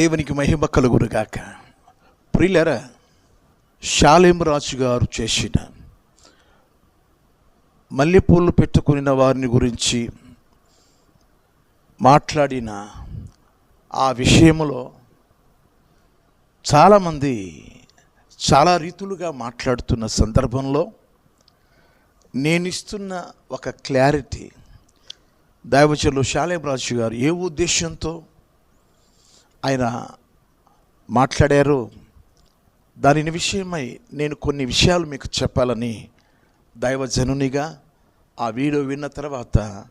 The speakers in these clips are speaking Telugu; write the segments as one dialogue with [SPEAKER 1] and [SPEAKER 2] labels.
[SPEAKER 1] దేవునికి మహిమ కలుగునుగాక. ప్రియులరా షాలేం రాజు గారు చేసిన మల్లెపూలు పెట్టుకుని వారిని గురించి మాట్లాడిన ఆ విషయంలో చాలామంది చాలా రీతులుగా మాట్లాడుతున్న సందర్భంలో నేను ఇస్తున్న ఒక క్లారిటీ. దైవచలు షాలేం రాజు గారు ఏ ఉద్దేశంతో ఆయన మాట్లాడారు. దానిని విషయమై నేను కొన్ని విషయాలు మీకు చెప్పాలని దైవజనునిగా ఆ వీడియో విన్న తర్వాత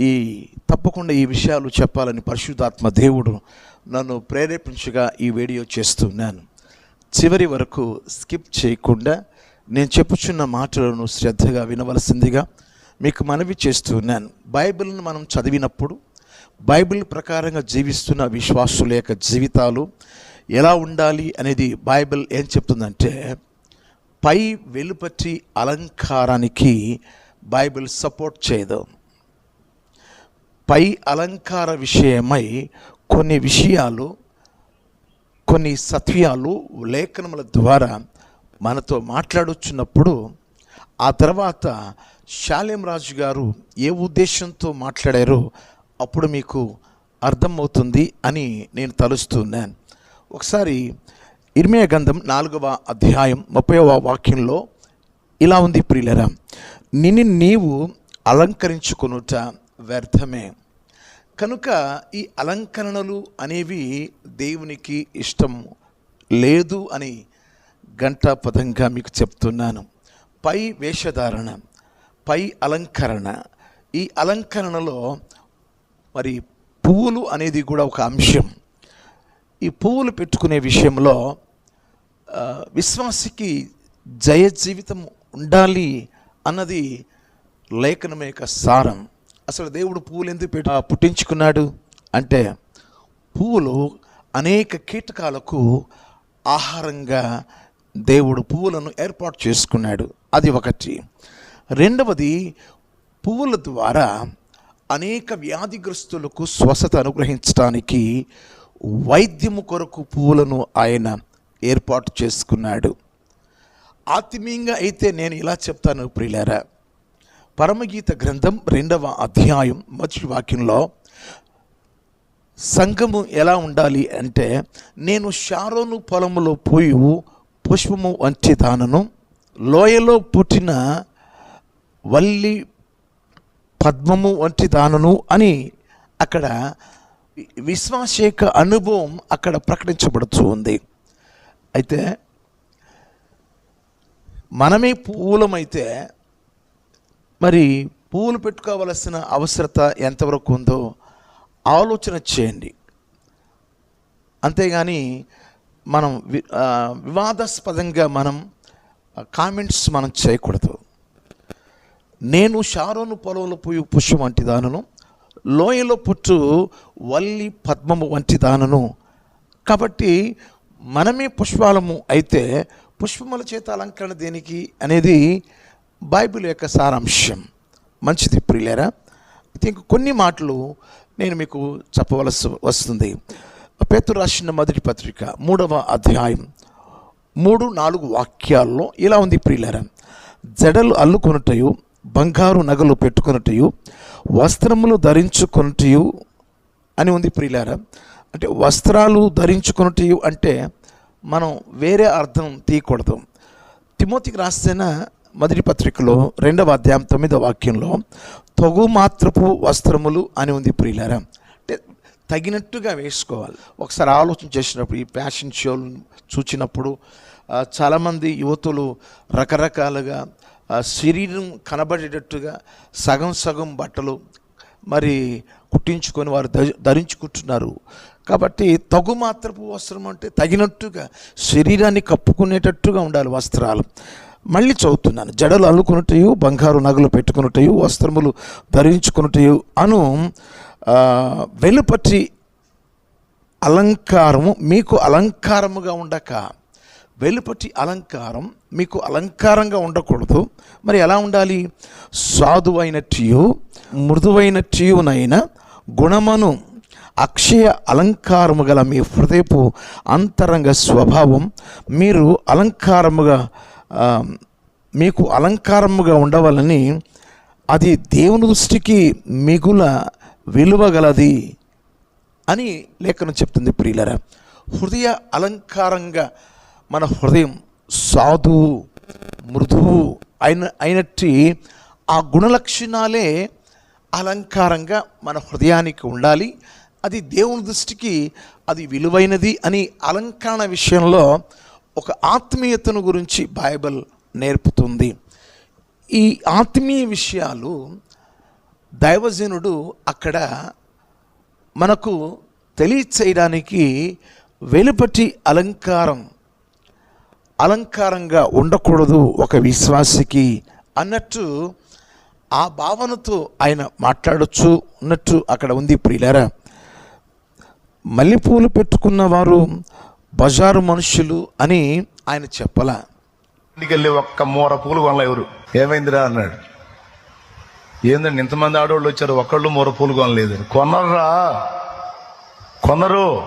[SPEAKER 1] ఈ తప్పకుండా ఈ విషయాలు చెప్పాలని పరిశుద్ధాత్మ దేవుడు నన్ను ప్రేరేపించగా ఈ వీడియో చేస్తున్నాను. చివరి వరకు స్కిప్ చేయకుండా నేను చెప్పుచున్న మాటలను శ్రద్ధగా వినవలసిందిగా మీకు మనవి చేస్తున్నాను. బైబిల్ను మనం చదివినప్పుడు బైబిల్ ప్రకారంగా జీవిస్తున్న విశ్వాసుల యొక్క జీవితాలు ఎలా ఉండాలి అనేది బైబిల్ ఏం చెప్తుందంటే పై వెలుపటి అలంకారానికి బైబిల్ సపోర్ట్ చేయదు. పై అలంకార విషయమై కొన్ని విషయాలు కొన్ని సత్యాలు లేఖనముల ద్వారా మనతో మాట్లాడుచున్నప్పుడు ఆ తర్వాత శాలెం రాజు గారు ఏ ఉద్దేశంతో మాట్లాడారో అప్పుడు మీకు అర్థమవుతుంది అని నేను తలుస్తున్నాను ఒకసారి ఇర్మియా గంధం నాలుగవ అధ్యాయం ముప్పైవ వాక్యంలో ఇలా ఉంది ప్రియులరా నిన్ను నీవు అలంకరించుకొనుట వ్యర్థమే. కనుక ఈ అలంకరణలు అనేవి దేవునికి ఇష్టం లేదు అని గంటా పదంగా మీకు చెప్తున్నాను. పై వేషధారణ పై అలంకరణ. ఈ అలంకరణలో మరి పువ్వులు అనేది కూడా ఒక అంశం. ఈ పువ్వులు పెట్టుకునే విషయంలో విశ్వాసికి జయ జీవితం ఉండాలి అన్నది లేఖనం యొక్క సారం. అసలు దేవుడు పువ్వులు ఎందుకు పెట్టు పుట్టించుకున్నాడు అంటే పువ్వులు అనేక కీటకాలకు ఆహారంగా దేవుడు పువ్వులను ఏర్పాటు చేసుకున్నాడు. అది ఒకటి. రెండవది పువ్వుల ద్వారా అనేక వ్యాధిగ్రస్తులకు స్వస్థత అనుగ్రహించడానికి వైద్యము కొరకు పువ్వులను ఆయన ఏర్పాటు చేసుకున్నాడు. ఆత్మీయంగా అయితే నేను ఇలా చెప్తాను ప్రియులారా. పరమగీత గ్రంథం రెండవ అధ్యాయం మొదటి వాక్యంలో సంఘము ఎలా ఉండాలి అంటే నేను షారోను పొలములో పోయి పుష్పము వంటి దానను లోయలో పుట్టిన వల్లి పద్మము వంటి దానను అని అక్కడ విశ్వాస యొక్క అనుభవం అక్కడ ప్రకటించబడుతూ ఉంది. అయితే మనమే పూలమైతే మరి పూలు పెట్టుకోవలసిన అవసరత ఎంతవరకు ఉందో ఆలోచన చేయండి. అంతేగాని మనం వివాదాస్పదంగా మనం కామెంట్స్ మనం చేయకూడదు. నేను షారోను పొలంలో పోయి పుష్పం వంటి దానను లోయలో పుట్టు వల్లి పద్మము వంటి దానను. కాబట్టి మనమే పుష్పాలము అయితే పుష్పముల చేత అలంకరణ దేనికి అనేది బైబిల్ యొక్క సారాంశం. మంచిది ప్రియులేరా? అయితే ఇంక కొన్ని మాటలు నేను మీకు చెప్పవలసి వస్తుంది. పేతురు రాసిన మొదటి పత్రిక మూడవ అధ్యాయం మూడు నాలుగు వాక్యాల్లో ఇలా ఉంది ప్రియులేరా. జడలు అల్లుకొనుటయు బంగారు నగలు పెట్టుకున్నట్టు వస్త్రములు ధరించుకున్నట్టు అని ఉంది ప్రియులారా. అంటే వస్త్రాలు ధరించుకున్నట్టు అంటే మనం వేరే అర్థం తీయకూడదు. తిమోతికి రాసిన మొదటి పత్రికలో రెండవ అధ్యాయం తొమ్మిదవ వాక్యంలో తగు మాత్రపు వస్త్రములు అని ఉంది ప్రియులారా. అంటే తగినట్టుగా వేసుకోవాలి. ఒకసారి ఆలోచన చేసినప్పుడు ఈ ఫ్యాషన్ షోలు చూచినప్పుడు చాలామంది యువతులు రకరకాలుగా శరీరం కనబడేటట్టుగా సగం సగం బట్టలు మరి కుట్టించుకొని వారు ధరించుకుంటున్నారు. కాబట్టి తగు మాత్రపు వస్త్రం అంటే తగినట్టుగా శరీరాన్ని కప్పుకునేటట్టుగా ఉండాలి వస్త్రాలు. మళ్ళీ చదువుతున్నాను. జడలు అల్లుకున్నటయు బంగారు నగలు పెట్టుకున్నటయు వస్త్రములు ధరించుకున్నటయు అను వెలుపటి అలంకారము మీకు అలంకారముగా ఉండక వెలుపటి అలంకారం మీకు అలంకారంగా ఉండకూడదు. మరి ఎలా ఉండాలి? సాధువైనట్టు మృదువైనట్టునైన గుణమను అక్షయ అలంకారము గల మీ హృదయపు అంతరంగ స్వభావం మీరు అలంకారముగా మీకు అలంకారముగా ఉండవాలని అది దేవుని దృష్టికి మిగుల విలువగలది అని లేఖనం చెప్తుంది ప్రియులరా. హృదయ అలంకారంగా మన హృదయం సాధువు మృదువు అయిన అయినట్టి ఆ గుణలక్షణాలే అలంకారంగా మన హృదయానికి ఉండాలి. అది దేవుని దృష్టికి అది విలువైనది అని అలంకరణ విషయంలో ఒక ఆత్మీయతను గురించి బైబిల్ నేర్పుతుంది. ఈ ఆత్మీయ విషయాలు దైవజనుడు అక్కడ మనకు తెలియచేయడానికి వెలుపటి అలంకారం అలంకారంగా ఉండకూడదు ఒక విశ్వాసికి అన్నట్టు ఆ భావనతో ఆయన మాట్లాడొచ్చు ఉన్నట్టు అక్కడ ఉంది ప్రియులారా. మల్లెపూలు పెట్టుకున్న వారు బజారు మనుషులు అని ఆయన చెప్పలా.
[SPEAKER 2] ఇంటికి ఒక్క మూర పూలు కొనలే ఎవరు. ఏమైందిరా అన్నాడు. ఏందండి ఇంతమంది ఆడవాళ్ళు వచ్చారు ఒక్కళ్ళు మూర పూలు కొనలేదు. కొనర్రా. కొనరు.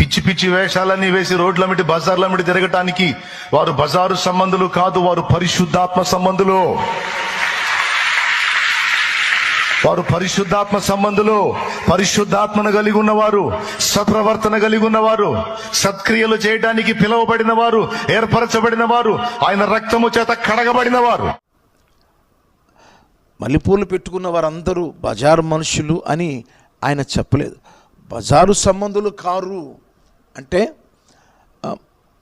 [SPEAKER 2] పిచ్చి పిచ్చి వేషాలన్నీ వేసి రోడ్లమిటి బజార్లమిటి తిరగటానికి వారు బజారు సంబంధులు కాదు వారు పరిశుద్ధాత్మ సంబంధులు. వారు పరిశుద్ధాత్మ సంబంధులు పరిశుద్ధాత్మను కలిగి ఉన్నవారు సత్ప్రవర్తన కలిగి ఉన్నవారు సత్క్రియలు చేయడానికి పిలువబడిన వారు ఏర్పరచబడిన వారు ఆయన రక్తము చేత కడగబడిన వారు
[SPEAKER 1] మల్లెపూలు పెట్టుకున్న వారందరూ బజారు మనుషులు అని ఆయన చెప్పలేదు. బజారు సంబంధులు కారు అంటే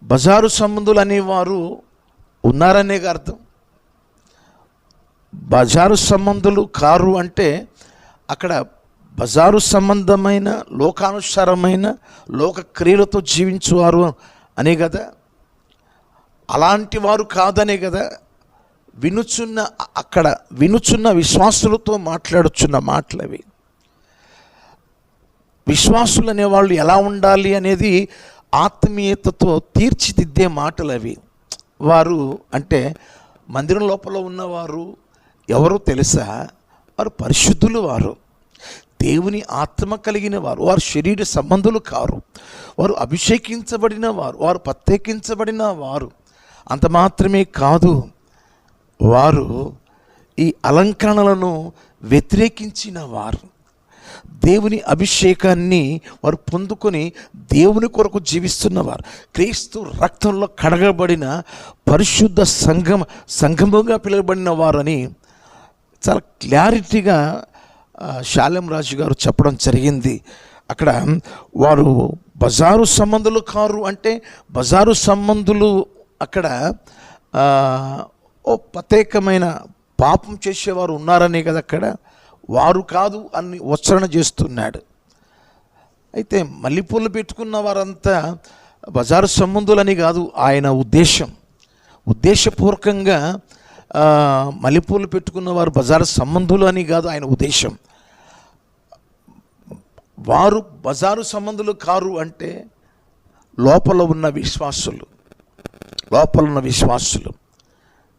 [SPEAKER 1] బజారు సంబంధులు అనేవారు ఉన్నారనే అర్థం. బజారు సంబంధులు కారు అంటే అక్కడ బజారు సంబంధమైన లోకానుసారమైన లోక క్రియలతో జీవించేవారు అనే కదా. అలాంటి వారు కాదనే కదా. వినుచున్న అక్కడ వినుచున్న విశ్వాసులతో మాట్లాడుచున్న మాటలు విశ్వాసులు అనేవాళ్ళు ఎలా ఉండాలి అనేది ఆత్మీయతతో తీర్చిదిద్దే మాటలు అవి. వారు అంటే మందిరం లోపల ఉన్నవారు ఎవరో తెలుసా? వారు పరిశుద్ధులు వారు. దేవుని ఆత్మ కలిగిన వారు. వారు శరీర సంబంధులు కారు. వారు అభిషేకించబడిన వారు. వారు ప్రత్యేకించబడిన వారు. అంత మాత్రమే కాదు వారు ఈ అలంకరణలను వ్యతిరేకించిన వారు. దేవుని అభిషేకాన్ని వారు పొందుకొని దేవుని కొరకు జీవిస్తున్నవారు. క్రీస్తు రక్తంలో కడగబడిన పరిశుద్ధ సంఘం సంఘముగా పిలువబడిన వారని చాలా క్లారిటీగా ఆ, శాలెం రాజు గారు చెప్పడం జరిగింది. అక్కడ వారు బజారు సంబంధులు కారు అంటే బజారు సంబంధులు అక్కడ ఓ ప్రత్యేకమైన పాపం చేసేవారు ఉన్నారనే కదా అక్కడ. వారు కాదు అని ఉచ్చరణ చేస్తున్నాడు. అయితే మల్లెపూలు పెట్టుకున్న వారంతా బజారు సంబంధులని కాదు ఆయన ఉద్దేశం. ఉద్దేశపూర్వకంగా మల్లెపూలు పెట్టుకున్న వారు బజారు సంబంధులు అని కాదు ఆయన ఉద్దేశం. వారు బజారు సంబంధులు కారు అంటే లోపల ఉన్న విశ్వాసులు. లోపల ఉన్న విశ్వాసులు.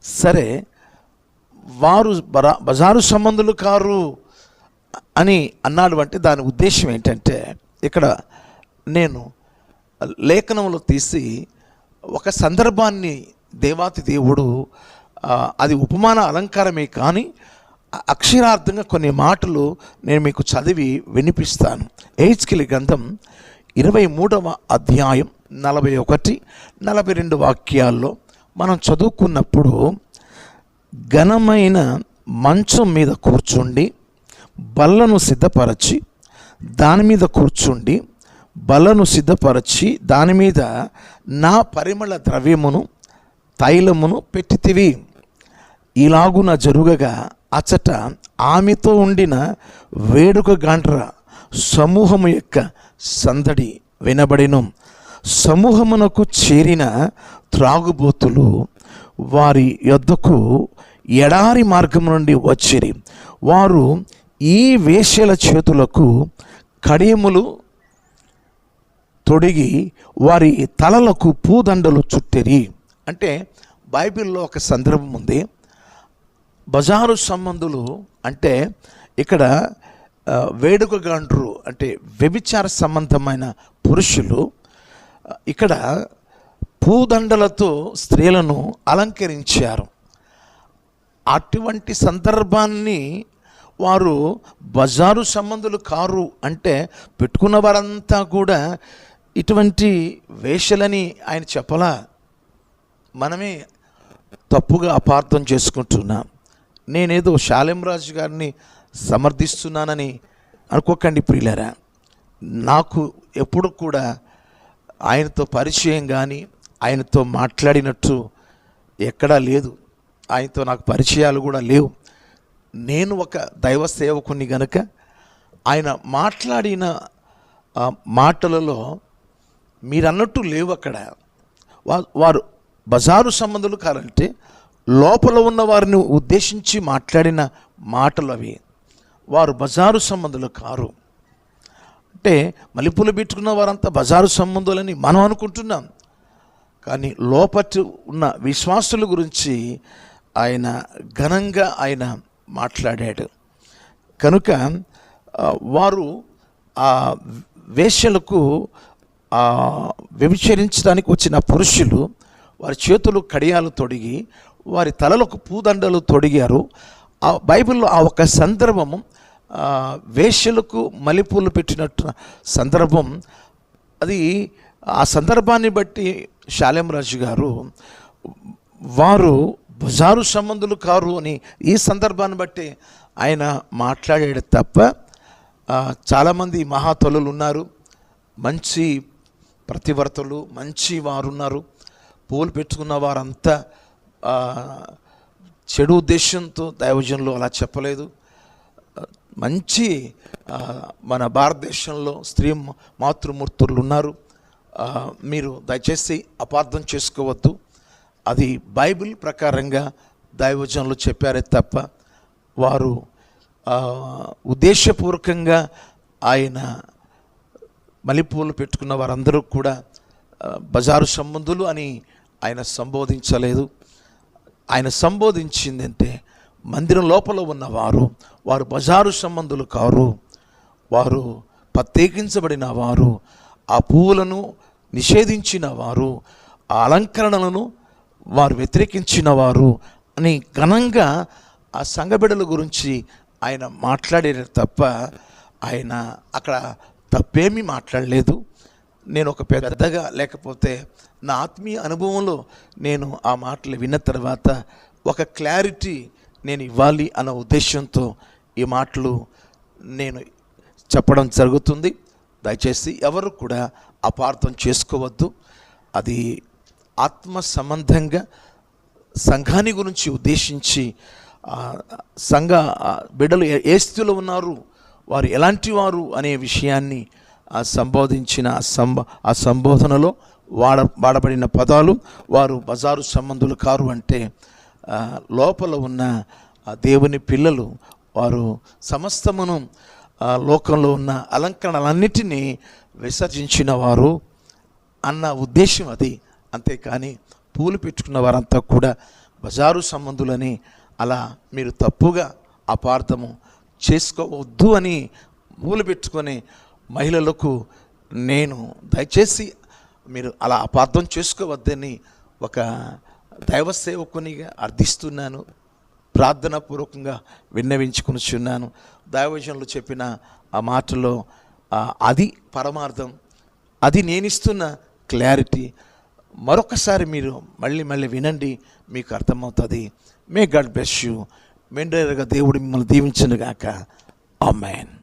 [SPEAKER 1] సరే వారు బరా బజారు సంబంధులు కారు అని అన్నాడు అంటే దాని ఉద్దేశం ఏంటంటే ఇక్కడ నేను లేఖనంలో తీసి ఒక సందర్భాన్ని దేవాతి దేవుడు అది ఉపమాన అలంకారమే కానీ అక్షరార్థంగా కొన్ని మాటలు నేను మీకు చదివి వినిపిస్తాను. ఏజ్కిలి గ్రంథం ఇరవై మూడవ అధ్యాయం నలభై ఒకటి నలభై రెండు వాక్యాల్లో మనం చదువుకున్నప్పుడు ఘనమైన మంచం మీద కూర్చుండి బల్లను సిద్ధపరచి దాని మీద కూర్చుండి బల్లను సిద్ధపరచి దాని మీద నా పరిమళ ద్రవ్యమును తైలమును పెట్టితివి. ఇలాగున జరుగగా అచట ఆమెతో ఉండిన వేడుక గంట్ర సమూహము యొక్క సందడి వినబడిను. సమూహమునకు చేరిన త్రాగుబోతులు వారి యొద్దకు ఎడారి మార్గం నుండి వచ్చిరి. వారు ఈ వేశ్యల చేతులకు కడియములు తొడిగి వారి తలలకు పూదండలు చుట్టిరి. అంటే బైబిల్లో ఒక సందర్భం ఉంది. బజారు సంబంధులు అంటే ఇక్కడ వేడుక వేడుకగాండ్రు అంటే వ్యభిచార సంబంధమైన పురుషులు ఇక్కడ పూదండలతో స్త్రీలను అలంకరించారు. అటువంటి సందర్భాన్ని వారు బజారు సంబంధులు కారు అంటే పెట్టుకున్న వారంతా కూడా ఇటువంటి వేషలని ఆయన చెప్పలా. మనమే తప్పుగా అపార్థం చేసుకుంటున్నాం. నేనేదో శాలెంరాజు గారిని సమర్థిస్తున్నానని అనుకోకండి ప్రియులరా. నాకు ఎప్పుడు కూడా ఆయనతో పరిచయం కానీ ఆయనతో మాట్లాడినట్టు ఎక్కడా లేదు. ఆయనతో నాకు పరిచయాలు కూడా లేవు. నేను ఒక దైవ సేవకుని గనుక ఆయన మాట్లాడిన మాటలలో మీరన్నట్టు లేవు అక్కడ. వారు బజారు సంబంధులు కారంటే లోపల ఉన్న వారిని ఉద్దేశించి మాట్లాడిన మాటలు అవి. వారు బజారు సంబంధులు కారు. అంటే మల్లెపూలు పెట్టుకున్న వారంతా బజారు సంబంధులని మనం అనుకుంటున్నాం. కానీ లోపటి ఉన్న విశ్వాసుల గురించి ఆయన ఘనంగా ఆయన మాట్లాడాడు. కనుక వారు ఆ వేశ్యలకు వ్యభిచరించడానికి వచ్చిన పురుషులు వారి చేతులు కడియాలు తొడిగి వారి తలలకు పూదండలు తొడిగారు. ఆ బైబిల్లో ఆ ఒక సందర్భము వేషలకు వేశ్యలకు మల్లెపూలు పెట్టినట్టు సందర్భం. అది ఆ సందర్భాన్ని బట్టి శాలెం రాజు గారు వారు జారు సంబంధులు కారు అని ఈ సందర్భాన్ని బట్టి ఆయన మాట్లాడాడు తప్ప చాలామంది మహాతలులు ఉన్నారు. మంచి ప్రతివర్తలు మంచి వారు ఉన్నారు పూలు పెట్టుకున్న వారంతా చెడు ఉద్దేశంతో దైవజనులు అలా చెప్పలేదు. మంచి మన భారతదేశంలో స్త్రీ మాతృమూర్తులు ఉన్నారు. మీరు దయచేసి అపార్థం చేసుకోవద్దు. అది బైబిల్ ప్రకారంగా దైవజనులు చెప్పారే తప్ప వారు ఉద్దేశపూర్వకంగా ఆయన మల్లెపూలు పెట్టుకున్న వారందరూ కూడా బజారు సంబంధులు అని ఆయన సంబోధించలేదు. ఆయన సంబోధించిందంటే మందిరం లోపల ఉన్నవారు వారు బజారు సంబంధులు కారు వారు ప్రత్యేకించబడిన వారు ఆ పువ్వులను నిషేధించిన వారు ఆ అలంకరణలను వారు వ్యతిరేకించిన వారు అని ఘనంగా ఆ సంఘబిడల గురించి ఆయన మాట్లాడారు తప్ప ఆయన అక్కడ తప్పేమీ మాట్లాడలేదు. నేను ఒక పెద్దగా లేకపోతే నా ఆత్మీయ అనుభవంలో నేను ఆ మాటలు విన్న తర్వాత ఒక క్లారిటీ నేను ఇవ్వాలి అన్న ఉద్దేశంతో ఈ మాటలు నేను చెప్పడం జరుగుతుంది. దయచేసి ఎవరు కూడా అపార్థం చేసుకోవద్దు. అది ఆత్మ సంబంధంగా సంఘాన్ని గురించి ఉద్దేశించి సంఘ బిడ్డలు ఏ- స్థితిలో ఉన్నారు వారు ఎలాంటి వారు అనే విషయాన్ని సంబోధించిన ఆ సంబ ఆ సంబోధనలో వాడ వాడబడిన పదాలు వారు బజారు సంబంధులు కారు అంటే లోపల ఉన్న ఆ దేవుని పిల్లలు వారు సమస్తమును లోకంలో ఉన్న అలంకరణలన్నిటినీ విసర్జించిన వారు అన్న ఉద్దేశం అది. అంతేకాని పూలు పెట్టుకున్న వారంతా కూడా బజారు సంబంధులని అలా మీరు తప్పుగా అపార్థము చేసుకోవద్దు అని పూలు పెట్టుకొని మహిళలకు నేను దయచేసి మీరు అలా అపార్థం చేసుకోవద్దని ఒక దైవ సేవకునిగా అర్థిస్తున్నాను. ప్రార్థనాపూర్వకంగా విన్నవించుకునిచున్నాను. దైవజనులు చెప్పిన ఆ మాటలో అది పరమార్థం. అది నేను ఇస్తున్న క్లారిటీ. మరొకసారి మీరు మళ్ళీ మళ్ళీ వినండి మీకు అర్థమవుతుంది. మే గాడ్ బ్లెస్ యూ మెండేరుగా దేవుడు మిమ్మల్ని దీవించను గాక ఆమెన్